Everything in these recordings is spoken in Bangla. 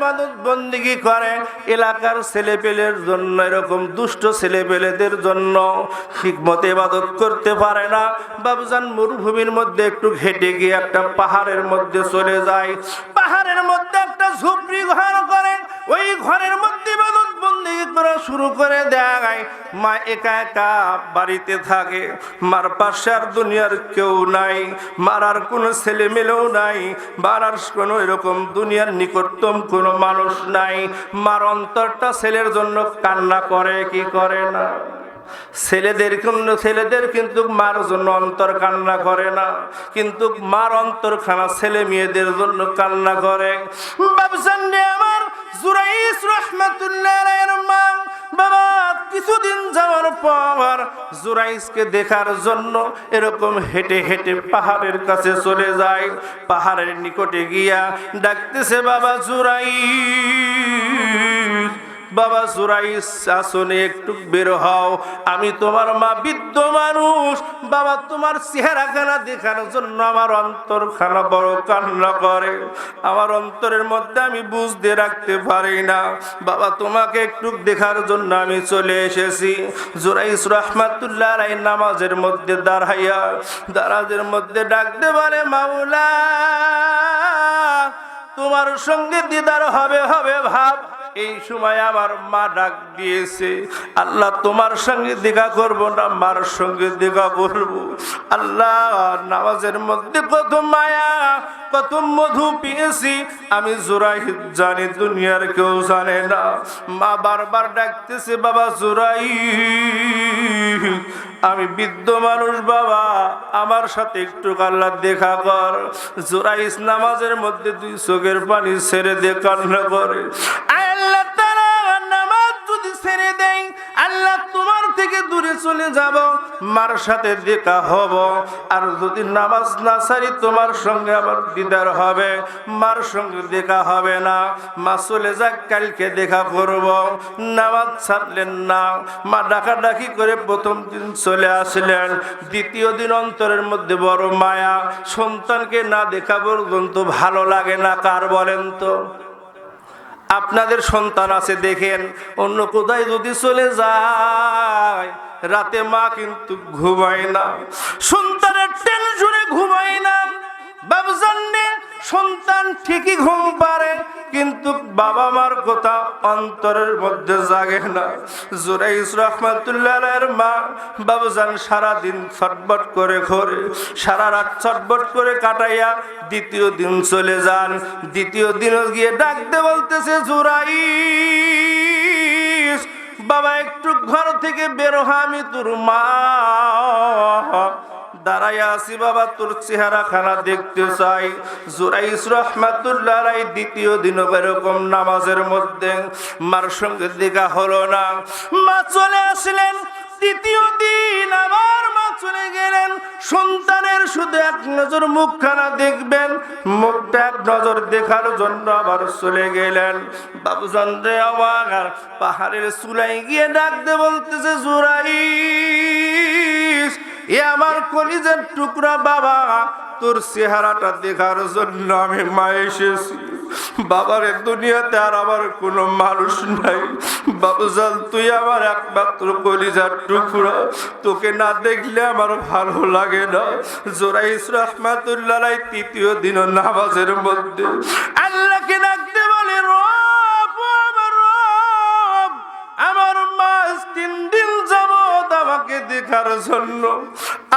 ইবাদত বন্দিগি করে এলাকার ছেলেপেলের জন্য, এরকম দুষ্ট ছেলে পেলেদের জন্য ঠিকমতো ইবাদত করতে পারে না। বাবুজান মরুভূমির মধ্যে একটু ঘেটে গিয়ে একটা পাহাড়ের মধ্যে চলে যায়। পাহাড়ের মধ্যে একটা ঝুপড়ি ঘর করে, ওই ঘরের মধ্যে ইবাদত শুরু করে দেয় মা একা একা বাড়িতে থাকে, মার পাশে আর দুনিয়ার কেউ নাই, মার আর কোনো নাই কোনো এরকম দুনিয়ার নিকটতম কোনো মানুষ নাই। মার অন্তরটা ছেলের জন্য কান্না করে, কি করে না? ছেলেদের ছেলেদের কিন্তু মার জন্য অন্তর কান্না করে না। কিন্তু মার অন্তর খানা ছেলে মেয়েদের জন্য কান্না করে। আমার জুরাইস রহমাতুল্লাহ কিছুদিন যাওয়ার পর জুরাইসকে দেখার জন্য এরকম হেঁটে হেঁটে পাহাড়ের কাছে চলে যায়। পাহাড়ের নিকটে গিয়া ডাকতেছে, বাবা জুরাইস বাবা সুরাইস আসনে একটু বের হও। আমি তোমার মা বৃদ্ধ মানুষ। বাবা, তোমার চেহারাখানা দেখানোর জন্য আমার অন্তর খানা বড় কান্না করে। আমার অন্তরের মধ্যে আমি বুঝতে রাখতে পারি না। বাবা, তোমাকে একটু দেখার জন্য আমি চলে এসেছি। জুরাইস রহমাতুল্লাহ রাই নামাজের মধ্যে দাঁড়াইয়া দারাজের মধ্যে ডাকতে পারে, মাওলা, তোমার সঙ্গে দিদার হবে হবে ভাব। এই সময় আমার মা ডাক দিয়েছে, আল্লাহ, তোমার সঙ্গে দেখা করব না, মার সঙ্গে দেখা করব। আল্লাহ, নামাজের মধ্যে কত মায়া, কত মধু পেয়েছি। আমি জোরাই জানি, দুনিয়ার কেউ জানে না। মা বারবার ডাকতেছে, বাবা জোরাই আমি বৃদ্ধ মানুষ, বাবা, আমার সাথে একটু আল্লাহ দেখা কর। জোরাইস নামাজের মধ্যে দুই চোখের পানি ছেড়ে দিয়ে কান্না করে। তোমার থেকে দূরে চলে যাব, মার সাথে দেখা হব। আর যদি নামাজ না ছাড়ি তোমার সঙ্গে আবার দিদার হবে, মার সঙ্গে দেখা হবে না। মা চলে যাক, কালকে দেখা করব। নামাজ ছাড়লেন না। মা ডাকাডাকি করে প্রথম দিন চলে আসলেন। দ্বিতীয় দিন অন্তরের মধ্যে বড় মায়া। সন্তানকে না দেখা পর্যন্ত ভালো লাগে না, কার বলেন তো? আপনাদের সন্তান আছে, দেখেন। অন্য কোথায় যদি চলে যায়, রাতে মা কিন্তু ঘুমায় না। সন্তানের টেনশনে ঘুমায় না। বাবজান্নে সন্তান ঠিকই ঘুম পারে, কিন্তু বাবা মার কথা অন্তরের মধ্যে জাগে না। জুরাইস রহমাতুল্লাহের মা বাবুজান সারাদিন ছটবট করে ঘরে, সারা রাত ছটবট করে কাটাইয়া দ্বিতীয় দিন চলে যান। দ্বিতীয় দিনও গিয়ে ডাকতে বলতেছে জুরাইস বাবা একটু ঘর থেকে বেরো আমি তোর মা। দাঁড়াইয়া আছি বাবা, তোর চেহারা খানা দেখতে চাই। জুরাইস রহমাতুল্লাহ রাই দ্বিতীয় দিন এরকম নামাজের মধ্যে মার সঙ্গে দেখা হলো না। মা চলে আসলেন তৃতীয় দিন আবার মা চলে গেলেন। সন্তানের শুধু এক নজর মুখখানা দেখবেন, মুখটা এক নজর দেখার জন্য আবার চলে গেলেন। বাবু চন্দ্রে আমার পাহাড়ের চুলাই গিয়ে ডাকতে বলতেছে জুরাই এ আমার কলিজের টুকরা বাবা, তোর চেহারাটা দেখার জন্য আমি মা এসেছি। বাবার দুনিয়াতে আর আমার কোনো মানুষ নাই। বাবুজান, তুই আমার একমাত্র কলিজার টুকরা। তোকে না দেখলে আমার ভালো লাগে না। জোরাইস রহমাতুল্লাহ তৃতীয় দিন নামাজের মধ্যে। আল্লাহকে ডাকতে দেখার জন্য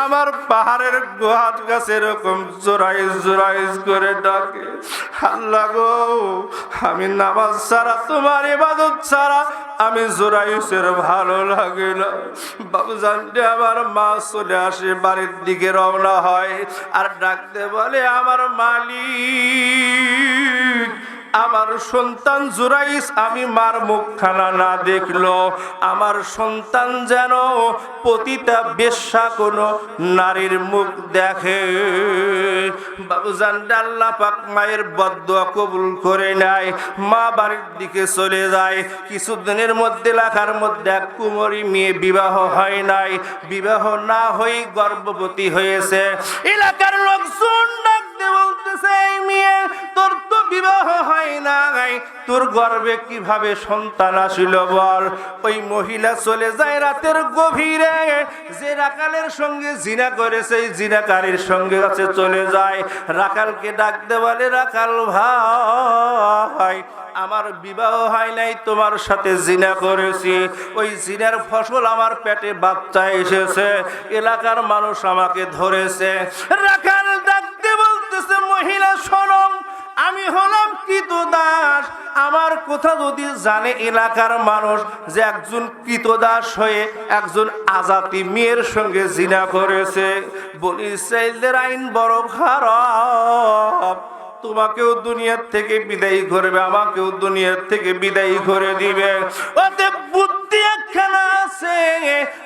আমার পাহাড়ের গোহাট গাছে এরকম জোরাইজ জোরাইজ করে ডাকে, আল্লাহ গো, আমি নামাজ ছাড়া, তোমার ইবাদত ছাড়া আমি জোরাইসের ভালো লাগে না। বাবু জানতে আমার মা চলে আসে, বাড়ির দিকে রওনা হয় আর ডাকতে বলে, আমার মালিক আমার সন্তান জুরাইস আমি মার মুখখানা না দেখল। আমার সন্তান যেন পতিতা বেশ্যা কোনো নারীর মুখ দেখে। বাবুজান আল্লাহ পাক মায়ের বদুয়া কবুল করে নেয়, মা বাড়ির দিকে চলে যায়। কিছুদিনের মধ্যে লেখার মধ্যে এক কুমরি মেয়ে বিবাহ হয় নাই। বিবাহ না হয়ে গর্ভবতী হয়েছে। এলাকার লোকজন ডাকতে বলতেছে এই মেয়ে, তোর তো বিবাহ হয় নাই, তোর গর্বে কীভাবে সন্তান আসিল বল? ওই মহিলা চলে যায় রাতের গভীরে যে রাকালের সঙ্গে জিনা করেছে এই জিনাকারীর সঙ্গে কাছে চলে যায়। রাকালকে ডাকতে বলে, রাকাল ভাই, আমার বিবাহ হয় নাই, তোমার সাথে জিনা করেছি। ওই জিনার ফসল আমার পেটে বাচ্চা এসেছে, এলাকার মানুষ আমাকে ধরেছে। বলতেছে মহিলা সরম আমি হলাম কৃতদাস। আমার কথা যদি জানে এলাকার মানুষ যে একজন কৃতদাস হয়ে একজন আজাতি মেয়ের সঙ্গে জিনা করেছে, বলি ইসরায়েলদের আইন বড় খারাপ। তোমাকেও দুনিয়ার থেকে বিদায়ী করবে, আমাকেও দুনিয়ার থেকে বিদায়ী করে দিবে। ওতে একখানা আছে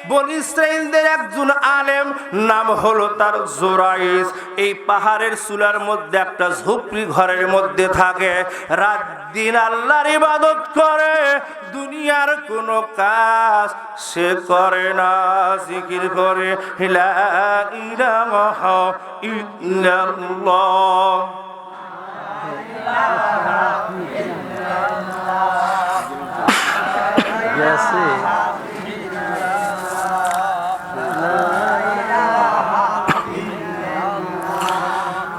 বন ইসরায়েলদের একজন আলেম, নাম হলো তার জোরাইস। এই পাহাড়ের চুলার মধ্যে একটা ঝুপড়ি ঘরের মধ্যে থাকে। রাত দিন আল্লাহর ইবাদত করে, দুনিয়ার কোনো কাজ সে করে না। জিকির করে ইল্লাল্লাহ। আছে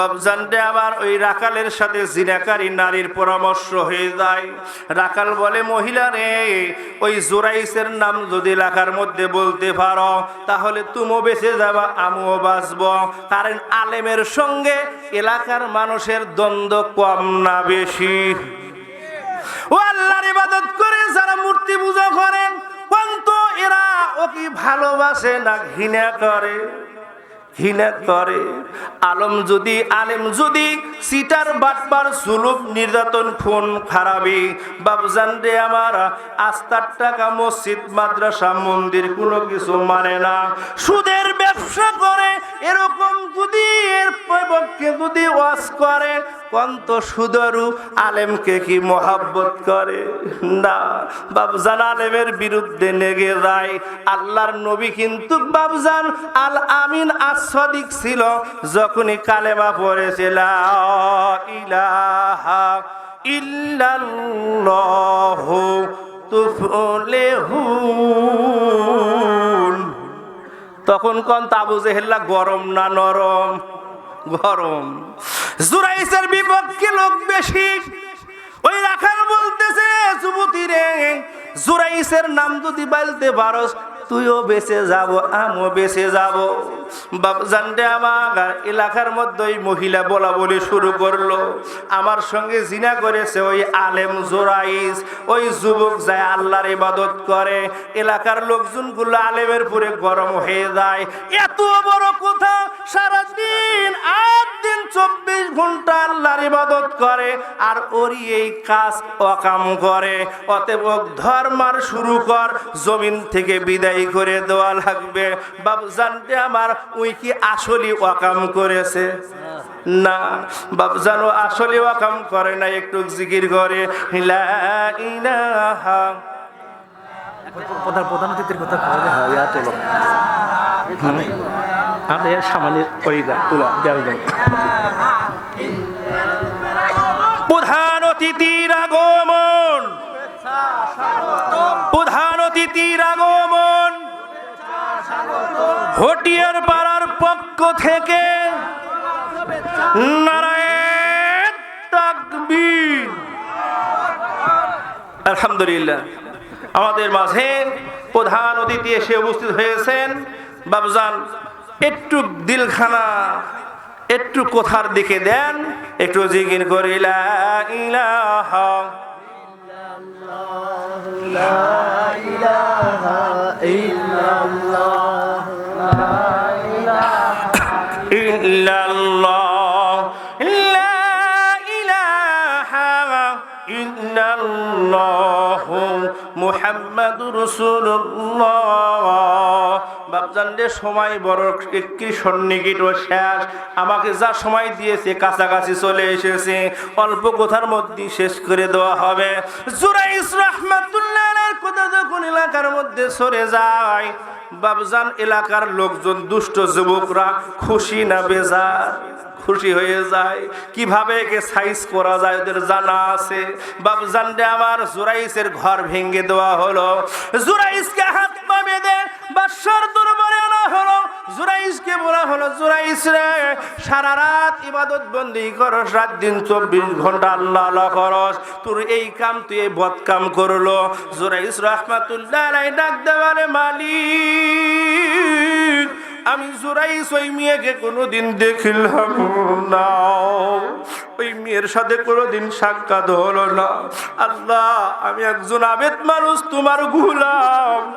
বাবজানটে আবার ওই রাকালের সাথে জিনাকারী নারীর পরামর্শ হয়ে যায়। রাকাল বলে, মহিলা রে, ওই জোরাইসের নাম যদি এলাকার মধ্যে বলতে পারো, তাহলে তুমিও বেঁচে যাবা, আমিও বাঁচব। কারণ আলেমের সঙ্গে এলাকার মানুষের দ্বন্দ্ব কম না বেশি। ও আল্লাহর ইবাদত করে যারা মূর্তি পূজা করেন কিন্তু এরা ও কি ভালোবাসে না, ঘৃণা করে। ঘৃণা করে আলম যদি আলেম যদি, সিটার বাটবার সুলুক নির্যাতন খুন খারাপি বাবজান রে আমার, আস্তার টাকা মসজিদ, মাদ্রাসা, মন্দির কোনো কিছু মানে না। সুদের ব্যবসা করে এরকম যদি এর পক্ষে যদি ওয়াজ করে, কন্ত সুদরু আলেমকে কি মহাব্বত করে? না বাবজান আলেমের বিরুদ্ধে নেগে যায়। আল্লাহর নবী কিন্তু বাবজান আল আমিন আসদিক ছিল, যখনই কালেমা পড়েছিল ইলাহা ইল্লাল্লাহু তুফলিহুন তখন কন তাবু জেহেল্লা, গরম না নরম? গরম। জুরাইসের বিপক্ষে লোক বেশি। ওই রাখাল বলতেছে যুবতী রে জুরাইসের নাম যদি বলতে পারস তুইও বেঁচে যাব, আমিও বেঁচে যাব। জানতে আমার এলাকার মধ্যে ওই মহিলা বলা বলি শুরু করল। আমার সঙ্গে জিনা করেছে ওই আলেম জোরাইস ওই যুবক যায় আল্লাহর ইবাদত করে। এলাকার লোকজনগুলো আলেমের পুরে গরম হয়ে যায়। এত বড় কথা সারাদিন আট দিন চব্বিশ ঘণ্টা আল্লাহর ইবাদত করে আর ওরই এই কাজ অকাম করে। অতএব ধর্মার শুরু কর, জমিন থেকে বিদায় করে দেওয়া লাগবে। বাবু জানতে আমার উই কি আসলি ওয়াকাম করেছে? না বাবু জানো আসলে ওয়াকাম করে না একটু জিকির করে। লা ইলাহা। প্রধান প্রধান অতিথির কথা হ্যাঁ আমাদের প্রধান অতিথির আগমন। প্রধান অতিথির আগমন। হটিয়ার পাড়ার পক্ষ থেকে নারায়ণ আলহামদুলিল্লাহ। আমাদের মাঝে প্রধান অতিথি এসে উপস্থিত হয়েছেন। বাবজান, একটু দিলখানা, একটু কোথার দিকে দেন, একটু জিগির করে লা ইলাহা মুহাম্মাদুর রাসূলুল্লাহ বাপজান সময় বড় একটি সন্নিকট ও শেষ আমাকে যা সময় দিয়েছে কাছাকাছি চলে এসেছে অল্প কথার মধ্যে শেষ করে দেওয়া হবে জুরাইস রহমাতুল্লাহ কথা যখন এলাকার মধ্যে সরে যায় বাবজান এলাকার লোকজন দুষ্ট যুবকরা খুশি না বেজার? খুশি হয়ে যায়। কীভাবে একে সাইজ করা যায় ওদের জানা আছে। বাবজান রে আমার জুরাইসের ঘর ভেঙে দেওয়া হলো। জুরাইসকে হাত পা বেঁধে বাদশার দরবারে আনা হলো। জুরাইসকে বলা হলো, জুরাইস রে, সারা রাত ইবাদত বন্দি করস, রাত দিন চব্বিশ ঘণ্টা আল্লাহ করস। তোর এই কাম, তুই এই বদ কাম করল। জুরাইস রহমাতুল্লাহ ডাক দেওয়ারে মালিক আমি জোরাইস ওই মেয়েকে কোনোদিন দেখিলাম না। ওই মেয়ের সাথে কোনোদিন সাক্ষাৎ হলো না। আল্লাহ, আমি একজন আবেদ মানুষ, তোমার গুলাম।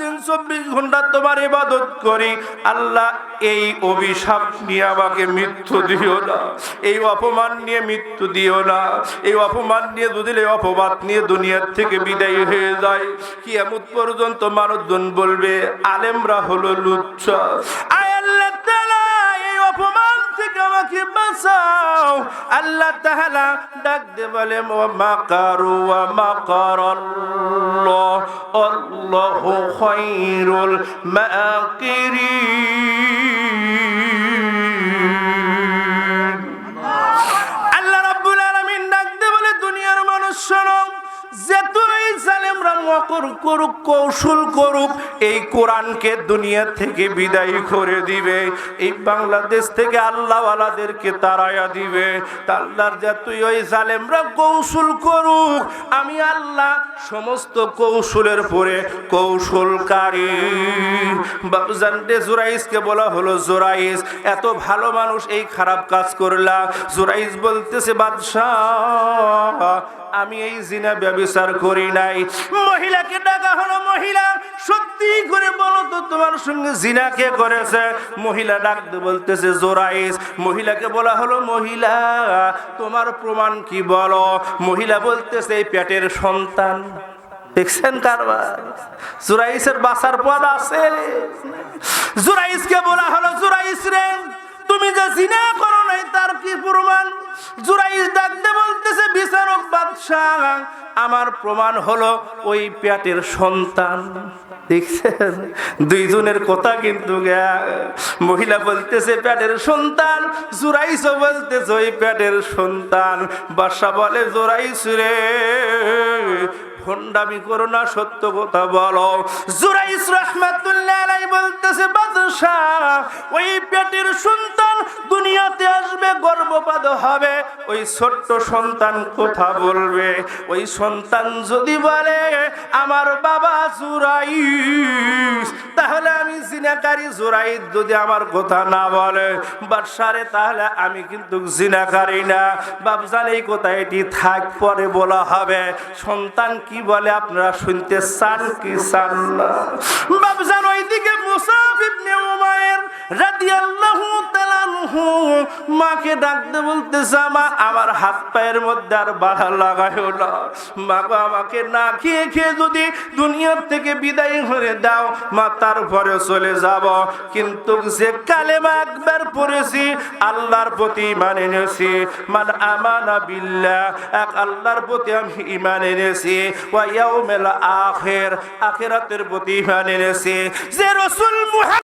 দিন চব্বিশ ঘণ্টা তোমার ইবাদত করি। আল্লাহ এই অভিশাপ নিয়ে আমাকে মৃত্যু দিও না। এই অপমান নিয়ে মৃত্যু দিও না। এই অপমান নিয়ে দুদিলে অপবাদ নিয়ে দুনিয়ার থেকে বিদায় হয়ে যায় কি এমন পর্যন্ত মানুষজন বলবে, আলেমরা হলো লুচ্ছা। আয় আল্লাহ এই অপমান থেকে আমাকে বাঁচাও। আল্লাহ তাআলা ডাক দে বলে মাকারু ওয়া মাকারাল্লাহ আল্লাহু খায়রুল মাকিরিন। আল্লাহ রাব্বুল আলামিন ডাক দে বলে, দুনিয়ার মানুষ শোনো, যে তুই জালেমরা মকর করুক, কৌশল করুক এই কোরআনকে দুনিয়া থেকে বিদায় করে দিবে। এই বাংলাদেশ থেকে আল্লাহওয়ালাদেরকে তারায়া দিবে। তা আল্লাহর যে তুই ওই জালেমরা কৌশল করুক, আমি আল্লাহ সমস্ত কৌশলের পরে কৌশলকারী। বাবুজান জোরাইসকে বলা হলো জোরাইস এত ভালো মানুষ এই খারাপ কাজ করলা। জোরাইস বলতেছে, বাদশাহ আমি এই জিনা ব্যবচার করি নাই। মহিলাকে ডাকা হলো মহিলা। সত্যি করে বলো তো, তোমার সঙ্গে জিনা কে করেছে? মহিলা ডাকতে বলতেছে, জোরাইস। মহিলাকে বলা হলো, মহিলা, তোমার প্রমাণ কি বলো? মহিলা বলতেছে, এই পেটের সন্তান। দেখছেন কারবার? জুরাইসের বাসার পদ আছে। জুরাইসকে বলা হলো, জুরাইস রে। তুমি যে জিনা করো নাই, তার কি প্রমাণ? জুরাইস ডাকতে বলতেছে, বিচারক বাদশাহ, আমার প্রমাণ হলো ওই পেটের সন্তান। দেখছেন? দুইজনের কথা কিন্তু মহিলা বলতেছে পেটের সন্তান। জুরাইসও বলতেছে, ওই পেটের সন্তান। বাদশা বলে জোরাইস রে, ভণ্ডামি করো না, সত্য কথা বলো। জুরাইস রহমাতুল্লাহ বলতেছে, বাদশাহ, ওই পেটের সন্তান দুনিয়াতে আসবে, গর্ভপাত হবে। ওই ছোট্ট সন্তান কথা বলবে। ওই সন্তান যদি বলে, আমার বাবা জুরাইস তাহলে আমি জিনাকারী জুরাইদ যদি আমার কথা না বলে, বাদশারে, তাহলে আমি কিন্তু জিনাকারী না। বাবজান এই কথা এটি থাক, পরে বলা হবে। সন্তান কি বলে, আপনারা শুনতে চান কি চান না? বাবজান ওইদিকে মুসাফ ইবনে উমায়ের রাদিয়াল্লাহু তাআলা আনহু, মাকে ডাকতে বলতেছে, মা, আমার হাত পায়ের মধ্যে আর বাধা লাগাইও না। মা আমাকে না খেয়ে খেয়ে যদি দুনিয়ার থেকে বিদায় করে দাও, মা, তারপরে চলে যাব। কিন্তু যে কালেমা একবার পড়েছি, আল্লাহর প্রতি ইমান এনেছি। মান আমানা বিল্লাহ, এক আল্লাহর প্রতি আমি ইমান এনেছি। ওয়া ইয়াউমিল আখির, আখিরাতের প্রতি ইমান এনেছি। যে রাসূল মুহাম্মদ